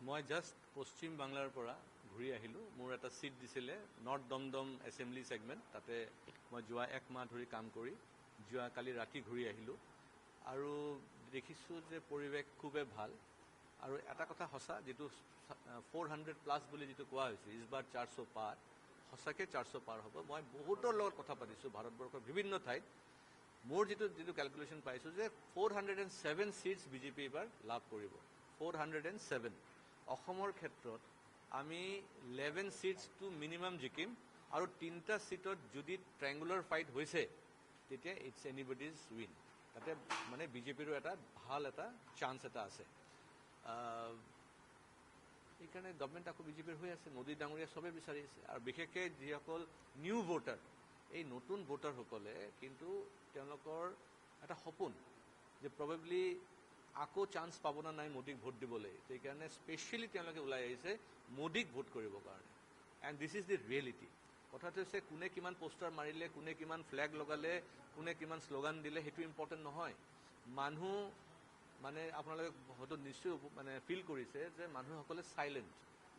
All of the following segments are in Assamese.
মই জাষ্ট পশ্চিম বাংলাৰ পৰা ঘূৰি আহিলোঁ। মোৰ এটা ছিট দিছিলে নৰ্থ দমদম এছেম্বলি ছেগমেণ্ট তাতে মই যোৱা এক মাহ ধৰি কাম কৰি যোৱা কালি ৰাতি ঘূৰি আহিলোঁ। আৰু দেখিছোঁ যে পৰিৱেশ খুবেই ভাল। আৰু এটা কথা সঁচা যিটো ফ'ৰ হাণ্ড্ৰেড প্লাছ বুলি যিটো কোৱা হৈছে ইছবাৰ চাৰশ পাৰ সঁচাকৈ চাৰশ পাৰ হ'ব। মই বহুতৰ লগত কথা পাতিছোঁ ভাৰতবৰ্ষৰ বিভিন্ন ঠাইত। মোৰ যিটো যিটো কেলকুলেশ্যন পাইছোঁ যে four hundred and seven seats BJP এইবাৰ লাভ কৰিব। ফ'ৰ হাণ্ড্ৰেড এণ্ড ছেভেন অসমৰ ক্ষেত্ৰত আমি ইলেভেন ছিটছটো মিনিমাম জিকিম আৰু তিনিটা ছিটত যদি ট্ৰেংগুলাৰ ফাইট হৈছে তেতিয়া ইটছ এনিবডিজ উইন তাতে মানে বিজেপিৰো এটা ভাল এটা চান্স এটা আছে। সেইকাৰণে গভমেণ্ট আকৌ বিজেপিৰ হৈ আছে মোদী ডাঙৰীয়া চবেই বিচাৰি আছে। আৰু বিশেষকৈ যিসকল নিউ ভোটাৰ এই নতুন ভোটাৰসকলে কিন্তু তেওঁলোকৰ এটা সপোন যে প্ৰবেবলি আকৌ চান্স পাব না নাই মোদীক ভোট দিবলৈ? সেইকাৰণে স্পেচিয়েলি তেওঁলোকে ওলাই আহিছে মোদীক ভোট কৰিবৰ কাৰণে। And this is the reality কথাটো হৈছে কোনে কিমান পোষ্টাৰ মাৰিলে কোনে কিমান ফ্লেগ লগালে কোনে কিমান শ্লোগান দিলে সেইটো ইম্পৰ্টেণ্ট নহয়। মানুহ মানে আপোনালোকে হয়তো নিশ্চয় মানে ফিল কৰিছে যে মানুহসকলে চাইলেণ্ট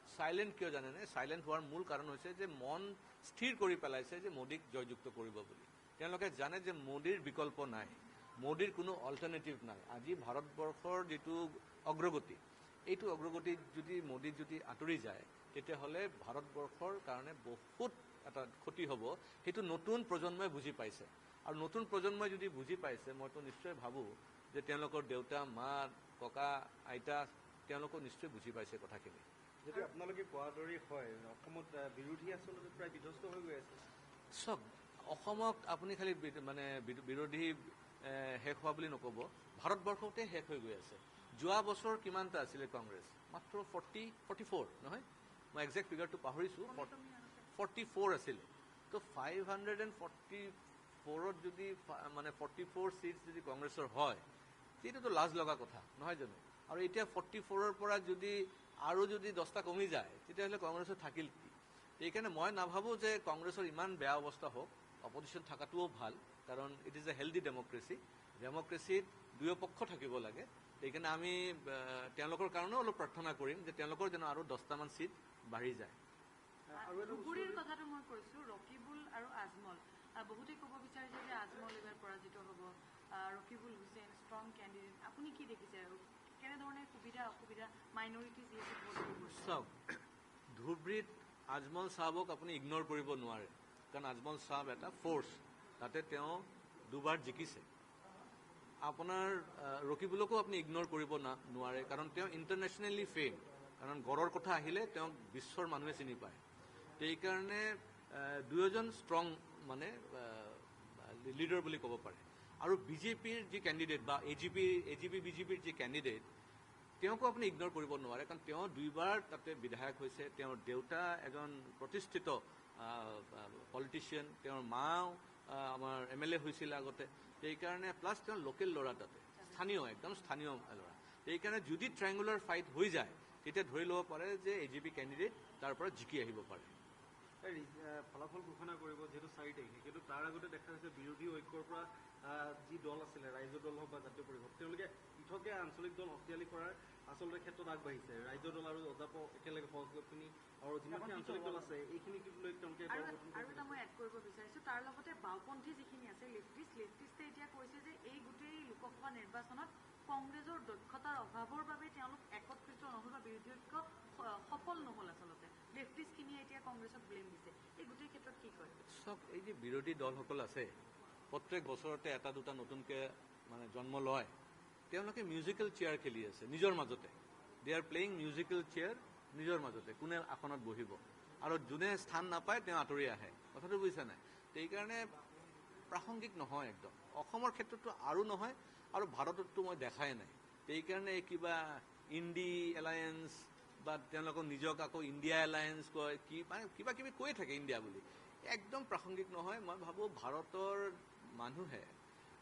চাইলেণ্ট কিয় জানেনে? চাইলেণ্ট হোৱাৰ মূল কাৰণ হৈছে যে মন স্থিৰ কৰি পেলাইছে যে মোদীক জয়যুক্ত কৰিব বুলি। তেওঁলোকে জানে যে মোদীৰ বিকল্প নাই। মোদীৰ কোনো অল্টাৰনেটিভ নাই। আজি ভাৰতবৰ্ষৰ যিটো অগ্ৰগতি এইটো অগ্ৰগতি যদি মোদী যদি আঁতৰি যায় তেতিয়াহ'লে ভাৰতবৰ্ষৰ কাৰণে বহুত এটা ক্ষতি হ'ব। সেইটো নতুন প্ৰজন্মই বুজি পাইছে। আৰু নতুন প্ৰজন্মই যদি বুজি পাইছে মইতো নিশ্চয় ভাবোঁ যে তেওঁলোকৰ দেউতা মা ককা আইতা তেওঁলোকো নিশ্চয় বুজি পাইছে কথাখিনি। যদি আপোনালোকে কোৱাৰ দৰে হয় অসমত বিৰোধী আচলতে প্ৰায় বিধ্বস্ত হৈ গৈ আছে। চাওক অসমক আপুনি খালি মানে বিৰোধী শেষ হোৱা বুলি নক'ব। ভাৰতবৰ্ষতে শেষ হৈ গৈ আছে। যোৱা বছৰ কিমানটা আছিলে কংগ্ৰেছ? মাত্ৰ ফৰ্টি ফৰ্টি ফ'ৰ নহয়? মই একজেক্ট ফিগাৰটো পাহৰিছোঁ। ফৰ্টি ফ'ৰ আছিলে। তো ফাইভ হাণ্ড্ৰেড এণ্ড ফৰ্টি ফ'ৰত যদি মানে ফৰ্টি ফ'ৰ ছিটছ যদি কংগ্ৰেছৰ হয় সেইটোতো লাজ লগা কথা নহয় জানো? আৰু এতিয়া ফৰ্টি ফ'ৰৰ পৰা যদি আৰু যদি দহটা কমি যায় তেতিয়াহ'লে কংগ্ৰেছৰ থাকিল কি? সেইকাৰণে মই নাভাবোঁ যে কংগ্ৰেছৰ ইমান বেয়া অৱস্থা হওক। অপজিশ্যন থকাটোও ভাল কাৰণ it is a healthy democracy democratic দুয়ো পক্ষ থাকিব লাগে। সেইকাৰণে আমি তেওঁলোকৰ কাৰণেও অলপ প্ৰাৰ্থনা কৰিম যে তেওঁলোকৰ যেন আৰু দহটামান ছিট বাঢ়ি যায়। ধুবুৰীৰ কথাটো মই কৈছো ৰকিবুল আৰু আজমল। বহুতে ক'ব বিচাৰিছে যে আজমল এইবাৰ পৰাজিত হ'ব। ৰকিবুল হুছেইন ষ্ট্ৰং কেণ্ডিডেট আপুনি কি দেখিছে? আৰু কেনেধৰণে সুবিধা অসুবিধা? মাইনৰিটি যিহেতু চাওক ধুবুৰীত আজমল চাহাবক আপুনি ইগন'ৰ কৰিব নোৱাৰে। কাৰণ আজমল চাহাব এটা ফ'ৰ্চ তাতে তেওঁ দুবাৰ জিকিছে। আপোনাৰ ৰকিবুলকো আপুনি ইগন'ৰ কৰিব না- নোৱাৰে। কাৰণ তেওঁ ইণ্টাৰনেশ্যনেলি ফেম কাৰণ গড়ৰ কথা আহিলে তেওঁক বিশ্বৰ মানুহে চিনি পায়। সেইকাৰণে দুয়োজন ষ্ট্ৰং মানে লিডাৰ বুলি ক'ব পাৰে। আৰু বিজেপিৰ যি কেণ্ডিডেট বা A G P A G P বিজেপিৰ যি কেণ্ডিডেট তেওঁকো আপুনি ইগন'ৰ কৰিব নোৱাৰে কাৰণ তেওঁ দুইবাৰ তাতে বিধায়ক হৈছে তেওঁৰ দেউতা এজন প্ৰতিষ্ঠিত পলিটিচিয়ান তেওঁৰ মাও আমাৰ এম এল এ হৈছিলে আগতে। সেইকাৰণে প্লাছ তেওঁ লোকেল ল'ৰা তাতে স্থানীয় একদম স্থানীয় ল'ৰা। সেইকাৰণে যদি ট্ৰাইংগুলাৰ ফাইট হৈ যায় তেতিয়া ধৰি ল'ব পাৰে যে এ জি পি কেণ্ডিডেট তাৰ পৰা জিকি আহিব পাৰে। ফলাফল ঘোষণা কৰিব যিহেতু চাৰি তাৰিখে। কিন্তু তাৰ আগতে দেখা গৈছে বিৰোধী ঐক্যৰ পৰা যি দল আছিলে ৰাইজৰ দল হওক বা জাতীয় পৰিষদ তেওঁলোকে পৃথকে আঞ্চলিক দল শক্তিশালী কৰাৰ আচলতে ক্ষেত্ৰত আগবাঢ়িছে। ৰাইজৰ দল আৰু অজাপ একেলগে সহযোগ খিনি আৰু যিমানখিনি আঞ্চলিক দল আছে এইখিনিক লৈ তেওঁলোকে আৰু এটা মই এড কৰিব বিচাৰিছো তাৰ লগতে বাওপন্থী যিখিনি আছে লেফটিষ্ট লেফটিষ্টে এতিয়া কৈছে যে এই গোটেই লোকসভা নিৰ্বাচনত কংগ্ৰেছৰ দক্ষতাৰ অভাৱৰ বাবে তেওঁলোক একত্ৰিত নহ'ল বা বিৰোধী ঐক্য সফল নহ'ল আচলতে। চাওক এই যে বিৰোধী দলসকল আছে প্ৰত্যেক বছৰতে এটা দুটা নতুনকৈ মানে জন্ম লয়। তেওঁলোকে মিউজিকেল চেয়াৰ খেলি আছে নিজৰ মাজতে। They are playing musical chair নিজৰ মাজতে কোনে আসনত বহিব। আৰু যোনে স্থান নাপায় তেওঁ আঁতৰি আহে। কথাটো বুজিছা নাই? সেইকাৰণে প্ৰাসংগিক নহয় একদম। অসমৰ ক্ষেত্ৰতো আৰু নহয় আৰু ভাৰততো মই দেখাই নাই। সেইকাৰণে কিবা ইণ্ডি এলায়েন্স বা তেওঁলোকক নিজক আকৌ ইণ্ডিয়া এলায়েন্স কয় কি মানে কিবা কিবি কৈয়ে থাকে ইণ্ডিয়া বুলি। একদম প্ৰাসংগিক নহয় মই ভাবোঁ ভাৰতৰ মানুহে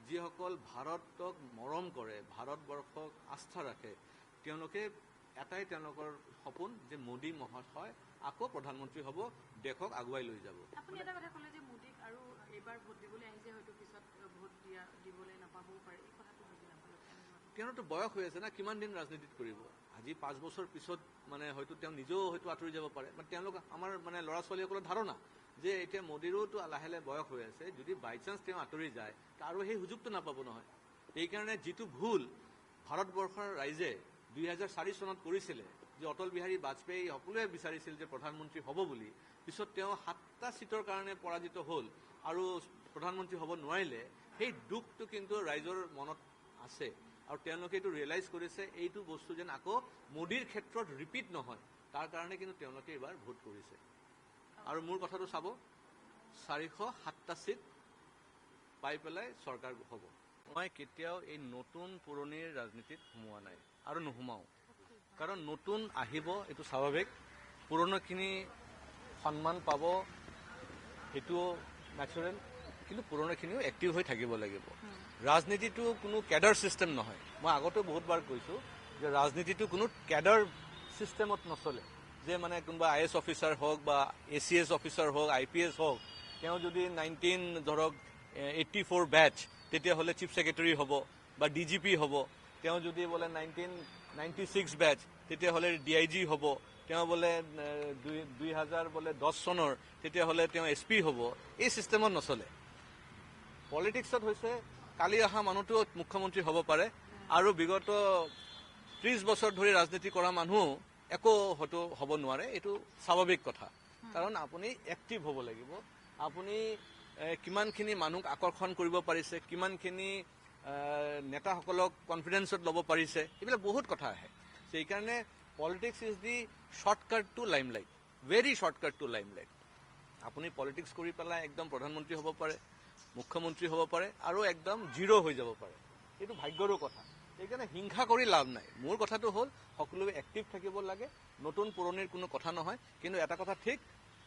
যিসকল ভাৰতক মৰম কৰে ভাৰতবৰ্ষক আস্থা ৰাখে তেওঁলোকে এটাই তেওঁলোকৰ সপোন যে মোদী মহাশয় আকৌ প্ৰধানমন্ত্ৰী হ'ব দেশক আগুৱাই লৈ যাব। আপুনি এটা কথা ক'লে যে মোদীক আৰু এইবাৰ ভোট দিবলৈ আহিছে হয়তো পিছত ভোট দিয়া দিবলৈ নাপাবও পাৰে এই কথাটো বুজি নাপালোঁ। তেওঁৰতো বয়স হৈ আছে না কিমান দিন ৰাজনীতিত কৰিব? আজি পাঁচ বছৰ পিছত মানে হয়তো তেওঁ নিজেও হয়তো আঁতৰি যাব পাৰে। মানে তেওঁলোক আমাৰ মানে ল'ৰা ছোৱালীসকলৰ ধাৰণা যে এতিয়া মোদীৰোতো লাহে লাহে বয়স হৈ আছে যদি বাই চান্স তেওঁ আঁতৰি যায় আৰু সেই সুযোগটো নাপাব নহয়। সেইকাৰণে যিটো ভুল ভাৰতবৰ্ষৰ ৰাইজে দুই হাজাৰ চাৰি চনত কৰিছিলে যে অটল বিহাৰী বাজপেয়ী সকলোৱে বিচাৰিছিল যে প্ৰধানমন্ত্ৰী হ'ব বুলি পিছত তেওঁ সাতটা চিটৰ কাৰণে পৰাজিত হ'ল আৰু প্ৰধানমন্ত্ৰী হ'ব নোৱাৰিলে সেই দুখটো কিন্তু ৰাইজৰ মনত আছে। আৰু তেওঁলোকে এইটো ৰিয়েলাইজ কৰিছে এইটো বস্তু যেন আকৌ মোদীৰ ক্ষেত্ৰত ৰিপিট নহয়। তাৰ কাৰণে কিন্তু তেওঁলোকে এইবাৰ ভোট কৰিছে। আৰু মোৰ কথাটো চাব চাৰিশ সাতটা চিট পাই পেলাই চৰকাৰ হ'ব। মই কেতিয়াও এই নতুন পুৰণিৰ ৰাজনীতিত সোমোৱা নাই আৰু নোসোমাওঁ। কাৰণ নতুন আহিব এইটো স্বাভাৱিক। পুৰণাখিনি সন্মান পাব সেইটোও নেচাৰেল কিন্তু পুৰণাখিনিও এক্টিভ হৈ থাকিব লাগিব। ৰাজনীতিটো কোনো কেডাৰ ছিষ্টেম নহয়। মই আগতেও বহুতবাৰ কৈছোঁ যে ৰাজনীতিটো কোনো কেডাৰ ছিষ্টেমত নচলে। যে মানে কোনোবা আই এছ অফিচাৰ হওক বা এ চি এছ অফিচাৰ হওক আই পি এছ হওক তেওঁ যদি নাইনটিন ধৰক এইট্টি ফ'ৰ বেচ তেতিয়াহ'লে চিফ ছেক্ৰেটাৰী হ'ব বা ডি জি পি হ'ব। তেওঁ যদি বোলে নাইনটিন নাইণ্টি ছিক্স বেচ তেতিয়াহ'লে ডি আই জি হ'ব। তেওঁ বোলে দুই দুই হাজাৰ বোলে দহ চনৰ তেতিয়াহ'লে তেওঁ এছ পি হ'ব। এই ছিষ্টেমত নচলে। পলিটিক্সত হৈছে কালি অহা মানুহটো মুখ্যমন্ত্ৰী হ'ব পাৰে। আৰু বিগত ত্ৰিছ বছৰ ধৰি ৰাজনীতি কৰা মানুহ একো হয়তো হ'ব নোৱাৰে এইটো স্বাভাৱিক কথা। কাৰণ আপুনি এক্টিভ হ'ব লাগিব। আপুনি কিমানখিনি মানুহক আকৰ্ষণ কৰিব পাৰিছে কিমানখিনি নেতাসকলক কনফিডেন্সত ল'ব পাৰিছে এইবিলাক বহুত কথা আহে। সেইকাৰণে politics is the shortcut to limelight very shortcut to limelight আপুনি পলিটিক্স কৰি পেলাই একদম প্ৰধানমন্ত্ৰী হ'ব পাৰে। মুখ্যমন্ত্ৰী হ'ব পাৰে আৰু একদম জিৰ' হৈ যাব পাৰে। এইটো ভাগ্যৰো কথা। সেইকাৰণে হিংসা কৰি লাভ নাই। মোৰ কথাটো হ'ল সকলোৱে এক্টিভ থাকিব লাগে। নতুন পুৰণিৰ কোনো কথা নহয়। কিন্তু এটা কথা ঠিক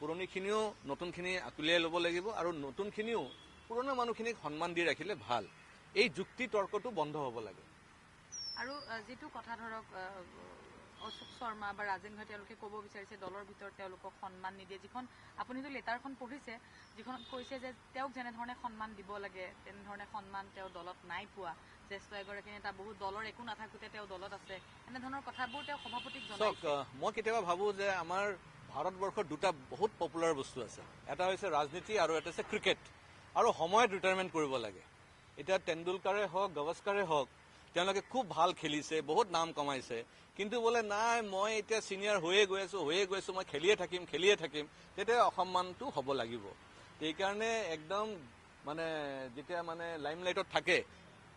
পুৰণিখিনিও নতুনখিনি আঁকোলিয়াই ল'ব লাগিব আৰু নতুনখিনিও পুৰণা মানুহখিনিক সন্মান দি ৰাখিলে ভাল। এই যুক্তি তৰ্কটো বন্ধ হ'ব লাগে। আৰু যিটো কথা ধৰক অশোক শৰ্মা বা ৰাজেন ভাই তেওঁলোকে ক'ব বিচাৰিছে দলৰ ভিতৰত তেওঁলোকক সন্মান নিদিয়ে। যিখন আপুনিতো লেটাৰখন পঢ়িছে যিখনত কৈছে যে তেওঁক যেনেধৰণে সন্মান দিব লাগে তেনেধৰণে সন্মান তেওঁ দলত নাই পোৱা। জ্যেষ্ঠ এগৰাকী নেতা বহুত দলৰ একো নাথাকোতে তেওঁ দলত আছে। এনেধৰণৰ কথাবোৰ তেওঁ সভাপতিক আহ, মই কেতিয়াবা ভাবোঁ যে আমাৰ ভাৰতবৰ্ষত দুটা বহুত পপুলাৰ বস্তু আছে। এটা হৈছে ৰাজনীতি আৰু এটা হৈছে ক্ৰিকেট আৰু সময়ত ৰিটায়াৰমেণ্ট কৰিব লাগে। এতিয়া তেণ্ডুলকাৰে হওক গাভাস্কাৰে হওক তেওঁলোকে খুব ভাল খেলিছে বহুত নাম কমাইছে। কিন্তু বোলে নাই মই এতিয়া ছিনিয়ৰ হৈয়ে গৈ আছোঁ হৈয়ে গৈ আছোঁ মই খেলিয়ে থাকিম খেলিয়ে থাকিম তেতিয়া অসন্মানটো হ'ব লাগিব। সেইকাৰণে একদম মানে যেতিয়া মানে লাইমলাইটত থাকে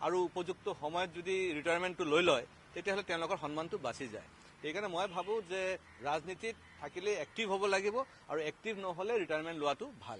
আৰু উপযুক্ত সময়ত যদি ৰিটায়াৰমেণ্টটো লৈ লয় তেতিয়াহ'লে তেওঁলোকৰ সন্মানটো বাচি যায়। সেইকাৰণে মই ভাবোঁ যে ৰাজনীতিত থাকিলে এক্টিভ হ'ব লাগিব আৰু এক্টিভ নহ'লে ৰিটায়াৰমেণ্ট লোৱাটো ভাল।